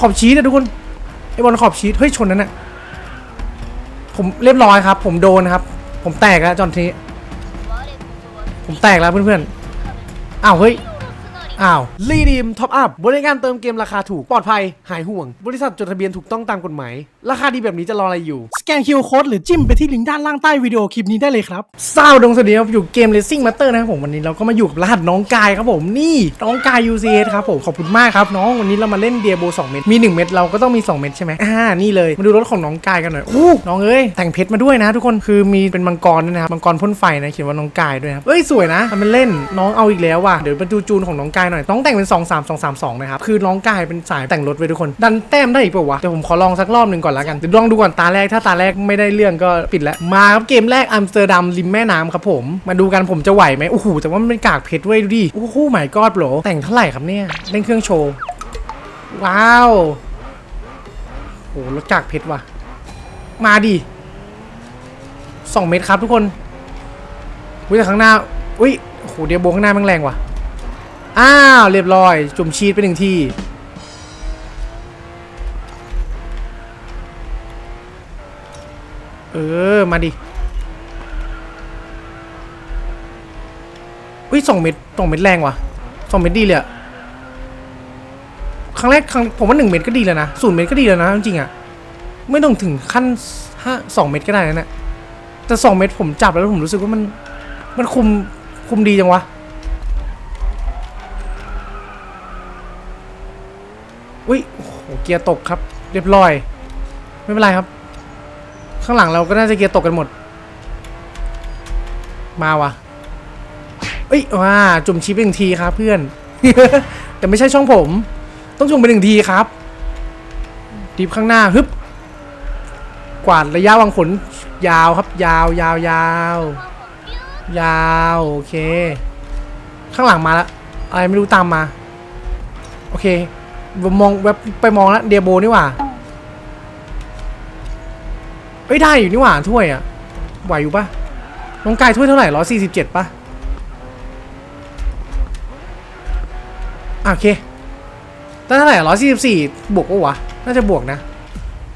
ขอบชีสอะทุกคนไอบอลขอบชีสเฮ้ยชนนั้นอะผมเรียบร้อยครับ ผมโดนครับ ผมแตกแล้วจอนทีนี้ผมแตกแล้วเพื่อนๆอ้าวเฮ้ย อ้าวรีดีมท็อปอัพบริการเติมเกมราคาถูกปลอดภัย หายห่วง บริษัทจดทะเบียนถูกต้องตามกฎหมาย ราคาดีแบบนี้จะรออะไรอยู่ สแกน QR Code หรือจิ้มไปที่ลิงก์ด้านล่างใต้วิดีโอคลิปนี้ได้เลยครับเศร้าดงสวัสดีครับอยู่เกม Racing Master นะครับผมวันนี้เราก็มาอยู่กับรหัสน้องกายครับผมนี่น้องกาย UCS ครับผมขอบคุณมากครับน้องวันนี้เรามาเล่นเดียโบ2เม็ดมี 1 เม็ดเราก็ต้องมี 2 เม็ดใช่ไหมอ่านี่เลยมาดูรถของน้องกายกันหน่อยอู้น้องเอ้ยแต่งเพชรมาด้วยนะ ทุกคนคือมีเป็นมังกรด้วยนะครับมังกรพ่นไฟนะเขียนว่าน้องกายด้วยครับเอ้ยสวยนะทำเป็นเล่นน้องเอาอีกแล้วว่ะเดี๋ยวมาดูจูนของน้องกายหน่อยน้องแต่งเป็น 2 3 2 3 2 นะครับ คือน้องกายเป็นสายแต่งรถไว้ทุกคน ดันแต้มได้อีกเปล่าวะ เดี๋ยวผมขอลองสักรอบหนึ่งก่อนละกันเดี๋ยวลองดูก่อนตาแรก ถ้าตาแรกไม่ได้เรื่องก็ปิดแล้ว มาครับเกมแรกอัมสเตอร์ดัมริมแม่น้ำครับผม มาดูกันผมจะไหวไหมโอ้โห แต่ว่ามันเป็นกากเพชรด้ยดูดิ โอ้โหหมายกอดโหรแต่งเท่าไหร่ครับเนี่ย เล่นเครื่องโชว์ ว้าว โอ้รถกากเพชรว่ะ มาดิสองเมตรครับทุกคนอุ้ยแต่ข้างหน้าอุ้ยโอ้โหเดียวโบข้างหน้าแมันแรงว่ะ อ้าวเรียบร้อย จุ่มชีสไปหนึ่งทีเออ มาดิอุ้ยสองเม็ดสองเม็ดแรงว่ะสองเม็ดดีเลยอะครั้งแรกครั้งผมว่าหนึ่งเม็ดก็ดีแล้วนะศูนย์เม็ดก็ดีแล้วนะจริงๆอะไม่ต้องถึงขั้นห้าสองเม็ดก็ได้นะเนี่ยแต่สองเม็ดผมจับแล้วผมรู้สึกว่ามัน มันคุมคุมดีจังวะ อุ้ยโอ้โหเกียร์ตกครับ เรียบร้อย ไม่เป็นไรครับ ข้างหลังเราก็น่าจะเกียร์ตกกันหมด มาวะเอ้ยว้าจุ่มชิปไปหนึ่งทีครับเพื่อน แต่ไม่ใช่ช่องผม ต้องจุ่มไปหนึ่งทีครับดีบข้างหน้าฮึบกวาดระยะวางผลยาวครับ ยาวยาวยาวยาวโอเค ข้างหลังมาล้วอะไรไม่รู้ตามมา โอเค มองแวบไปมองแล้วเดียโบนี่หว่าเอ้ยได้อยู่นี่หว่าถ้วยอะไหวอยู่ปะน้องกายถ้วยเท่าไหร่ร้อยสี่สิบเจ็ดปะอะโอเคได้เท่าไหร่ร้อยสี่สิบสี่บวกปะวะ น่าจะบวกนะ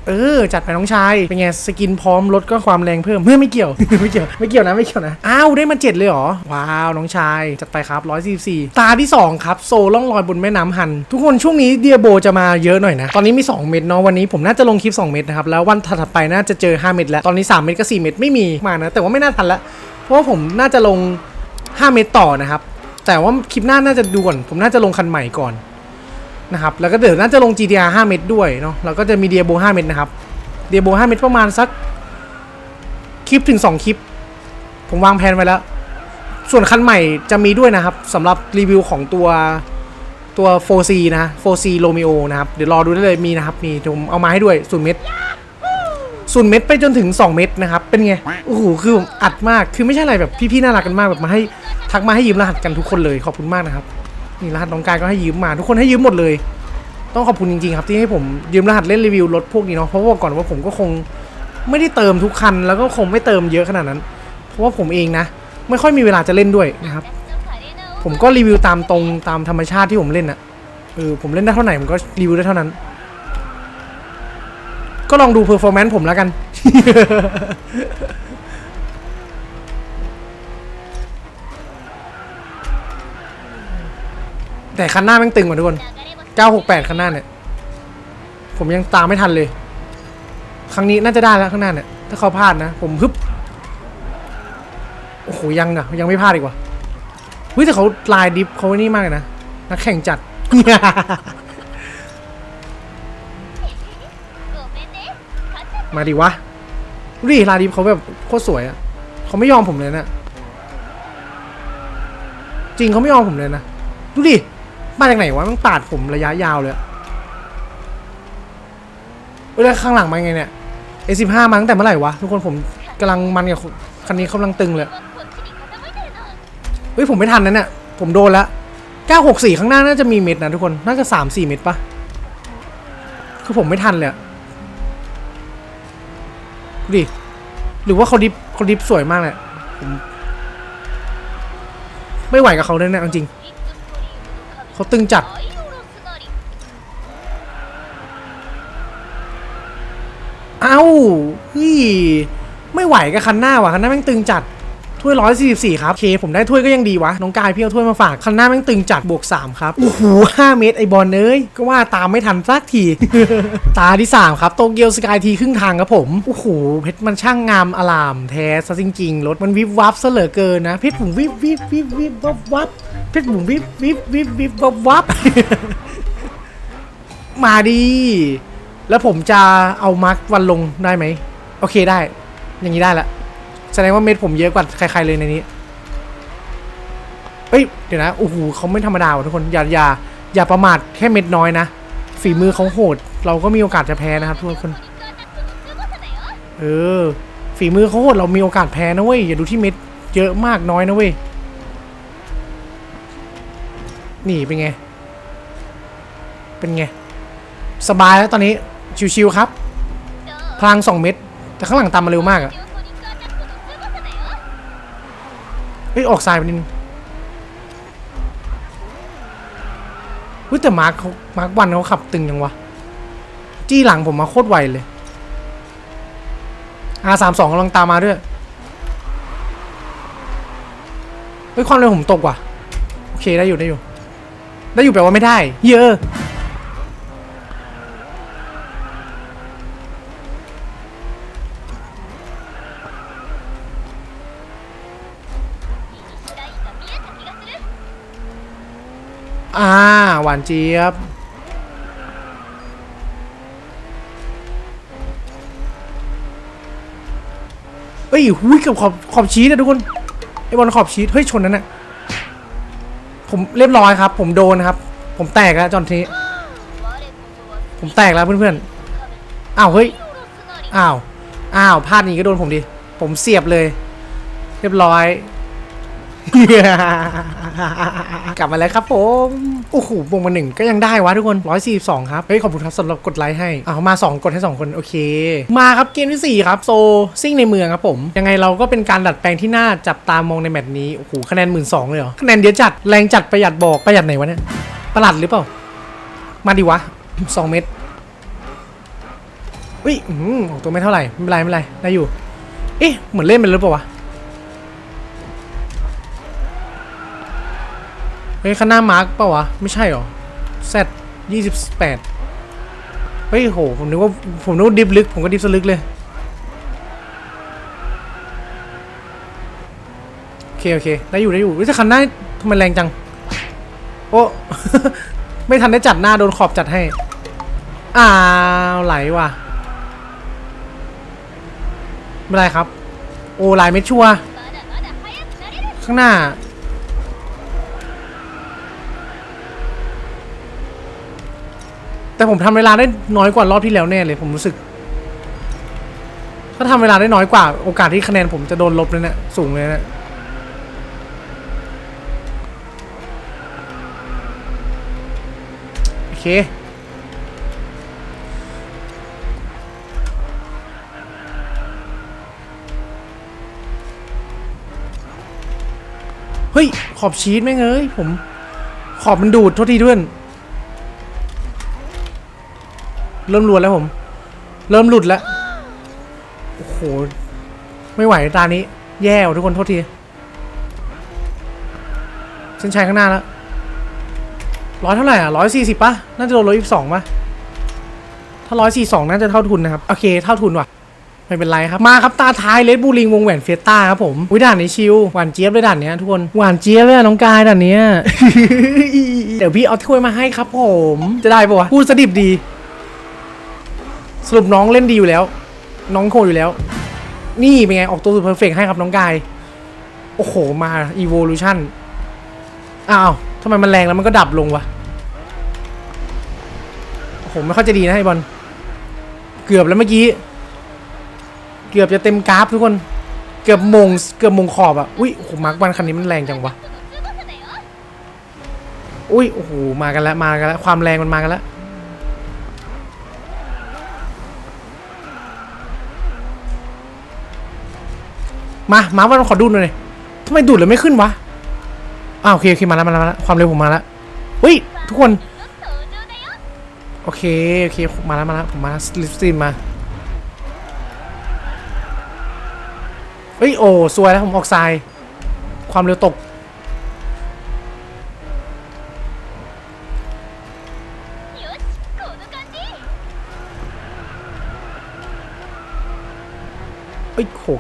เออ จัดไปน้องชาย เป็นไง สกินพร้อมลดก็ความแรงเพิ่มเพื่อไม่เกี่ยว ไม่เกี่ยว ไม่เกี่ยวนะ ไม่เกี่ยวนะ อ้าว ได้มาเจ็ดเลยเหรอ ว้าว น้องชาย จัดไปครับ 144 ตาที่ 2 ครับ โซล่องลอยบนแม่น้ำฮัน ทุกคนช่วงนี้เดียโบจะมาเยอะหน่อยนะ ตอนนี้มี 2 เม็ดเนาะ วันนี้ผมน่าจะลงคลิป 2 เม็ดนะครับ แล้ววันถัดไปน่าจะเจอ 5 เม็ดแล้ว ตอนนี้ 3 เม็ดกับ 4 เม็ดไม่มีมานะ แต่ว่าไม่น่าทันละ เพราะว่าผมน่าจะลง 5 เม็ดต่อนะครับ แต่ว่าคลิปหน้าน่าจะดูก่อน ผมน่าจะลงคันใหม่ก่อน นะครับ แล้วก็เดี๋ยวน่าจะลง GTR 5 เม็ดด้วยเนาะแล้วก็จะมีเดียโบ5เม็ดนะครับเดียโบ5เม็ดประมาณสักคลิปถึง 2 คลิป ผมวางแผนไว้แล้ว ส่วนคันใหม่จะมีด้วยนะครับสำหรับรีวิวของตัวตัว 4C นะ 4C Romeo นะครับ เดี๋ยวรอดูได้เลยมีนะครับ มีผมเอามาให้ด้วย0เม็ด0เม็ดไปจนถึง 2 เม็ดนะครับ เป็นไง โอ้โห คือผมอัดมาก คือไม่ใช่อะไรแบบพี่ๆน่ารักกันมากแบบมาให้ทักมาให้ยืมรหัสกันทุกคนเลย ขอบคุณมากนะครับ นี่รหัสน้องกายก็ให้ยืมมา ทุกคนให้ยืมหมดเลย ต้องขอบคุณจริงๆครับที่ให้ผมยืมรหัสเล่นรีวิวรถพวกนี้เนาะเพราะว่าก่อนว่าผมก็คงไม่ได้เติมทุกคัน แล้วก็คงไม่เติมเยอะขนาดนั้น เพราะว่าผมเองนะ ไม่ค่อยมีเวลาจะเล่นด้วยนะครับ ผมก็รีวิวตามตรงตามธรรมชาติที่ผมเล่นอะเออผมเล่นได้เท่าไหร่ผมก็รีวิวได้เท่านั้น ก็ลองดูเพอร์ฟอร์แมนซ์ผมแล้วกัน แต่คันหน้าแม่งตึงกว่าทุกคน 968 คันหน้าเนี่ย ผมยังตามไม่ทันเลย ครั้งนี้น่าจะได้แล้วข้างหน้าเนี่ย ถ้าเขาพลาดนะ ผมฮึบ โอ้โห ยังอะยังไม่พลาดอีกว่ะเฮ้ยแต่เขาลายดิฟเขาไอ้นี่มากเลยนะ นักแข่งจัด มาดิวะดูดิลายดิฟเขาแบบโคตรสวยอะเขาไม่ยอมผมเลยนะ จริงเขาไม่ยอมผมเลยนะ ดูดิ มาจากไหนวะมันปาดผมระยะยาวเลยเอ้ยแล้วข้างหลังมาไงเนี่ย A15 มาตั้งแต่เมื่อไหร่วะทุกคนผมกำลังมันกับคันนี้กำลังตึงเลยเฮ้ยผมไม่ทันนะเนี่ยผมโดนละ964 ข้างหน้าน่าจะมีเม็ดนะทุกคนน่าจะ 3 4 เม็ดปะคือผมไม่ทันเลยดูดิหรือว่าเขาดิฟเขาดิฟสวยมากเลยไม่ไหวกับเขาเลยเนี่ยจริง ขาตึงจัด เอา้าฮี่ไม่ไหวกับคันหน้าว่ะคันหน้าแม่งตึงจัด ถ้วยร้อยสี่สิบสี่ครับเค ผมได้ถ้วยก็ยังดีวะ น้องกายพี่เอาถ้วยมาฝากคันหน้าแม่งตึงจัดบวกสามครับ โอ้โหห้าเมตรไอบอลเอ้ย ก็ว่าตามไม่ทันสักที ตาที่สามครับโตเกียวสกายทีครึ่งทางครับผม โอ้โห เพชรมันช่างงามอลาม แท้ซะจริง ๆ รถมันวิบวับซะเหลือเกินนะ เพชรผมวิบวิบวิบวิบวับวับเพชรผมวิบวิบวิบวิบวับวับมาดี แล้วผมจะเอามาร์กวันลงได้ไหม โอเคได้ อย่างนี้ได้ละ แสดงว่าเม็ดผมเยอะกว่าใครๆเลยในนี้เอ้ยเดี๋ยวนะโอ้โหเขาไม่ธรรมดาว่ะทุกคนอย่าอย่าอย่าประมาทแค่เม็ดน้อยนะฝีมือเขาโหด เราก็มีโอกาสจะแพ้นะครับทุกคน เออ ฝีมือเขาโหดเรามีโอกาสแพ้นะเว้ยอย่าดูที่เม็ดเยอะมากน้อยนะเว้ยนี่เป็นไง เป็นไง สบายแล้วตอนนี้ ชิวๆครับ พลังสองเม็ดแต่ข้างหลังตามมาเร็วมากอะ เฮ้ยออกซ้ายไปนิดนึงเฮ้ยแต่มาร์คเขามาร์ควันเขาขับตึงยังวะ จี้หลังผมมาโคตรไวเลย R สามสองกำลังตามมาด้วย เฮ้ยความเร็วผมตกว่ะ โอเคได้อยู่ได้อยู่ ได้อยู่แปลว่าไม่ได้ เยอะ อ่า หวานเจี๊ยบ เฮ้ยหุ้ยเกับขอบขอบชีสอะทุกคน ไอ้บอลขอบชีสเฮ้ย ชนนั้นนะผมเรียบร้อยครับ ผมโดนครับ ผมแตกแล้วจอนทีผมแตกแล้วเพื่อนๆ อ้าว เฮ้ย อ้าว อ้าวพลาดนี้ก็โดนผมดิ ผมเสียบเลย เรียบร้อย กลับมาแล้วครับผม โอ้โหวงมาหนึ่งก็ยังได้วะทุกคน 142 ครับ เฮ้ย ขอบคุณครับสำหรับกดไลค์ให้อ้าวมา 2 กดให้ 2 คน โอเค มาครับเกมที่ 4 ครับ โซซิ่งในเมืองครับผม ยังไงเราก็เป็นการดัดแปลงที่น่าจับตามองในแมตช์นี้ โอ้โห คะแนนหมื่นสองเลยเหรอ คะแนนเดียวจัด แรงจัดประหยัดบอกประหยัดไหนวะเนี่ย ประหลัดหรือเปล่า มาดิวะ 2 เม็ดอุ้ย อืมออกตัวไม่เท่าไหร่ ไม่เป็นไรไม่เป็นไร ได้อยู่ เอ๊ะ เหมือนเล่นเป็นหรือเปล่าวะ เฮ้ยข้างหน้ามาร์กเปล่าวะ ไม่ใช่หรอ Z ยี่สิบแปดเฮ้ยโห ผมนึกว่าผมนึกว่าดิฟลึก ผมก็ดิฟสลึกเลย โอเค โอเค ได้อยู่ได้อยู่วิแต่คันหน้าทำไมแรงจัง โอ้ ไม่ทันได้จัดหน้าโดนขอบจัดให้ อ้าวไหลว่ะ ไม่เป็นไรครับ โอ้ไหลไม่ชัวร์ข้างหน้า แต่ผมทำเวลาได้น้อยกว่ารอบที่แล้วแน่เลย ผมรู้สึก ถ้าทำเวลาได้น้อยกว่า โอกาสที่คะแนนผมจะโดนลบเลยเนะี่ยสูงเลยเนะโอเคเฮ้ย ขอบชีสแม่งเอ้ยผม ขอบมันดูดโทษทีด้วย เริ่มรวนแล้วผม เริ่มหลุดแล้ว โอ้โห ไม่ไหวตานี้ แย่ว่ะทุกคนโทษทีเส้นชัยข้างหน้าแล้วร้อยเท่าไหร่อะร้อยสี่สิบป่ะ น่าจะโดนร้อยยี่สิบสองป่ะ ถ้าร้อยสี่สองน่าจะเท่าทุนนะครับ โอเค เท่าทุนว่ะ ไม่เป็นไรครับ มาครับตาท้ายเลดบูลิงวงแหวนเฟสต้าครับผมอุ้ยด่านนี้ชิลหวานเจี๊ยบเลยด่านเนี้ยทุกคน หวานเจี๊ยบเลยน้องกายด่านเนี้ย เดี๋ยวพี่เอาถ้วยมาให้ครับผม จะได้ปะวะพูดสดิบดี สรุปน้องเล่นดีอยู่แล้ว น้องโคอยู่แล้ว นี่เป็นไงออกตัวสุดเพอร์เฟกให้ครับน้องกาย โอ้โหมา evolution อ้าวทำไมมันแรงแล้วมันก็ดับลงวะโอ้โหไม่ค่อยจะดีนะไอ้บอลเกือบแล้วเมื่อกี้ เกือบจะเต็มกราฟทุกคน เกือบมงเกือบมงขอบอะอุ้ยโอ้โหมาร์กวันคันนี้มันแรงจังวะอุ้ยโอ้โหมากันแล้วมากันแล้วความแรงมันมากันแล้ว มามาว่าขอดูหน่อยทำไมดูดเลยไม่ขึ้นวะอ้าวโอเคโอเคมาแล้วมาแล้วความเร็วผมมาแล้วเฮ้ยทุกคน โอเคโอเคมาแล้วมาแล้วผมมาลิฟต์ซีนมาเฮ้ยโอ้สวยแล้วผมออกทราย ความเร็วตก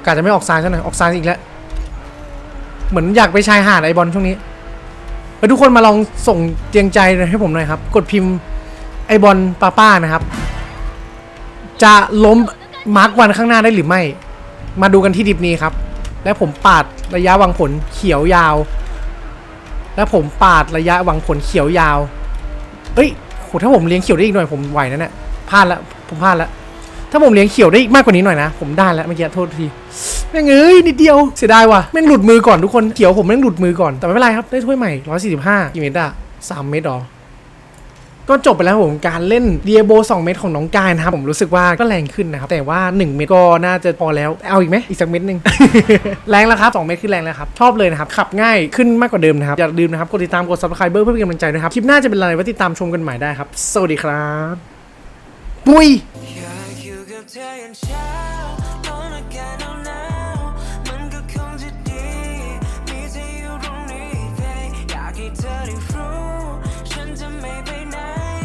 กาจะไม่ออกทรายซะหน่อยออกทรายอีกแล้ว เหมือนอยากไปชายหาดไอบอลช่วงนี้ไปทุกคนมาลองส่งเตียงใจให้ผมหน่อยครับ กดพิมพ์ไอบอลป้าป้านะครับ จะล้มมาร์กวันข้างหน้าได้หรือไม่ มาดูกันที่ดิบนี้ครับ และผมปาดระยะหวังผลเขียวยาว และผมปาดระยะหวังผลเขียวยาว เอ้ยโหถ้าผมเลี้ยงเขียวได้อีกหน่อยผมไหวนะเนี่ยพลาดละผมพลาดละ ถ้าผมเลี้ยงเขียวได้อีกมากกว่านี้หน่อยนะ ผมได้แล้วเมื่อกี้โทษทีแม่งเอ้ยนิดเดียวเสียดายว่ะแม่งหลุดมือก่อนทุกคนเขียวผมแม่งหลุดมือก่อนแต่ไม่เป็นไรครับได้ถ้วยใหม่145กี่เมตรอะ3เมตรหรอก็จบไปแล้วผมการเล่นเดียโบ2เม็ดของน้องกายนะครับผมรู้สึกว่าก็แรงขึ้นนะครับ แต่ว่า 1 เม็ดก็น่าจะพอแล้ว เอาอีกไหมอีกสักเม็ดหนึ่งแรงแล้วครับ 2 เม็ดขึ้นแรงแล้วครับ ชอบเลยนะครับ ขับง่ายขึ้นมากกว่าเดิมนะครับ อย่าลืมนะครับ กดติดตามกด subscribe เพื่อเป็นกำลังใจนะครับ คลิปหน้าจะเป็นอะไรไว้ติดตามชมกันใหม่ได้ครับ สวัสดีครับ ปุ้ย turn shy